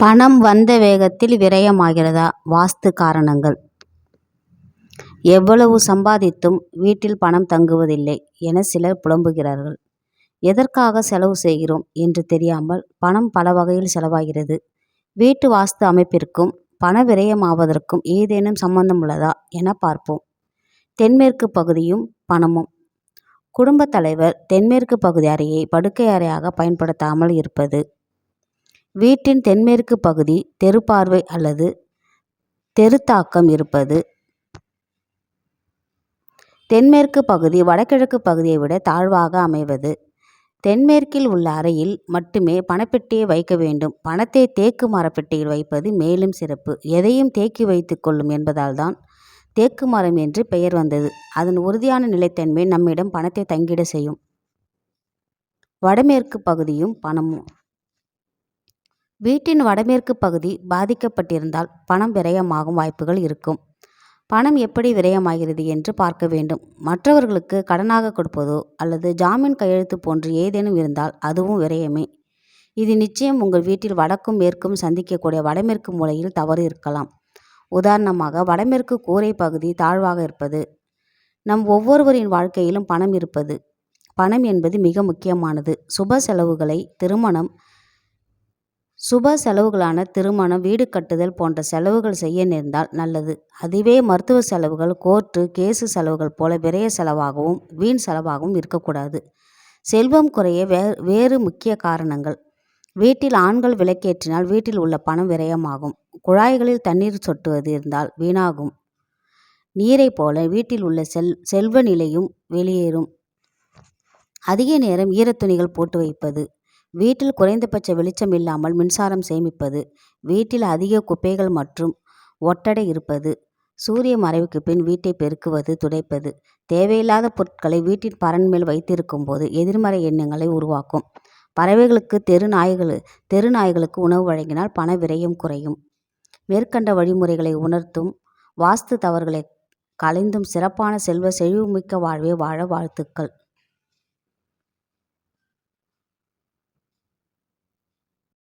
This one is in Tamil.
பணம் வந்த வேகத்தில் விரயமாகிறதா வாஸ்து காரணங்கள் எவ்வளவு சம்பாதித்தும் வீட்டில் பணம் தங்குவதில்லை என சிலர் புலம்புகிறார்கள். எதற்காக செலவு செய்கிறோம் என்று தெரியாமல் பணம் பல வகையில் செலவாகிறது. வீட்டு வாஸ்து அமைப்பிற்கும் பண விரயமாவதற்கும் ஏதேனும் சம்பந்தம் உள்ளதா என பார்ப்போம். தென்மேற்கு பகுதியும் பணமும் குடும்பத் தலைவர் தென்மேற்கு பகுதி அறையை படுக்கை அறையாக பயன்படுத்தாமல் இருப்பது. வீட்டின் தென்மேற்கு பகுதி தெருப்பார்வை அல்லது தெருத்தாக்கம் இருப்பது. தென்மேற்கு பகுதி வடகிழக்கு பகுதியை விட தாழ்வாக அமைவது. தென்மேற்கில் உள்ள அறையில் மட்டுமே பணப்பெட்டியை வைக்க வேண்டும். பணத்தை தேக்கு மரப்பெட்டியில் வைப்பது மேலும் சிறப்பு. எதையும் தேக்கி வைத்து கொள்ளும் என்பதால்தான் தேக்கு மரம் என்று பெயர் வந்தது. அதன் உறுதியான நிலைத்தன்மை நம்மிடம் பணத்தை தங்கிட செய்யும். வடமேற்கு பகுதியும் பணமும் வீட்டின் வடமேற்கு பகுதி பாதிக்கப்பட்டிருந்தால் பணம் விரயமாகும் வாய்ப்புகள் இருக்கும். பணம் எப்படி விரயமாகிறது என்று பார்க்க வேண்டும். மற்றவர்களுக்கு கடனாக கொடுப்பதோ அல்லது ஜாமீன் கையெழுத்து போன்று ஏதேனும் இருந்தால் அதுவும் விரயமே. இது நிச்சயம் உங்கள் வீட்டில் வடக்கும் மேற்கும் சந்திக்கக்கூடிய வடமேற்கு மூலையில் தவறு இருக்கலாம். உதாரணமாக வடமேற்கு கூரை பகுதி தாழ்வாக இருப்பது. நம் ஒவ்வொருவரின் வாழ்க்கையிலும் பணம் இருப்பது. பணம் என்பது மிக முக்கியமானது. சுப செலவுகளை திருமணம் சுப செலவுகளான திருமணம் வீடு கட்டுதல் போன்ற செலவுகள் செய்ய நேர்ந்தால் நல்லது. அதுவே மருத்துவ செலவுகள் கோர்ட்டு கேசு செலவுகள் போல விரய செலவாகவும் வீண் செலவாகவும் இருக்கக்கூடாது. செல்வம் குறைய வே வேறு முக்கிய காரணங்கள். வீட்டில் ஆண்கள் விளக்கேற்றினால் வீட்டில் உள்ள பணம் விரயமாகும். குழாய்களில் தண்ணீர் சொட்டுவது இருந்தால் வீணாகும். நீரைப் போல வீட்டில் உள்ள செல் செல்வ நிலையும் வெளியேறும். அதிக நேரம் ஈரத்துணிகள் போட்டு வைப்பது. வீட்டில் குறைந்தபட்ச வெளிச்சம் இல்லாமல் மின்சாரம் சேமிப்பது. வீட்டில் அதிக குப்பைகள் மற்றும் ஒட்டடை இருப்பது. சூரிய மறைவுக்கு பின் வீட்டை பெருக்குவது துடைப்பது. தேவையில்லாத பொருட்களை வீட்டின் பரன் மேல் வைத்திருக்கும் போது எதிர்மறை எண்ணங்களை உருவாக்கும். பறவைகளுக்கு தெரு நாய்கள் தெரு நாய்களுக்கு உணவு வழங்கினால் பண விரயம் குறையும். மேற்கண்ட வழிமுறைகளை உணர்த்தும் வாஸ்து தவறுகளை களைந்தும் சிறப்பான செல்வ செழிவுமிக்க வாழ்வே வாழ வாழ்த்துக்கள்.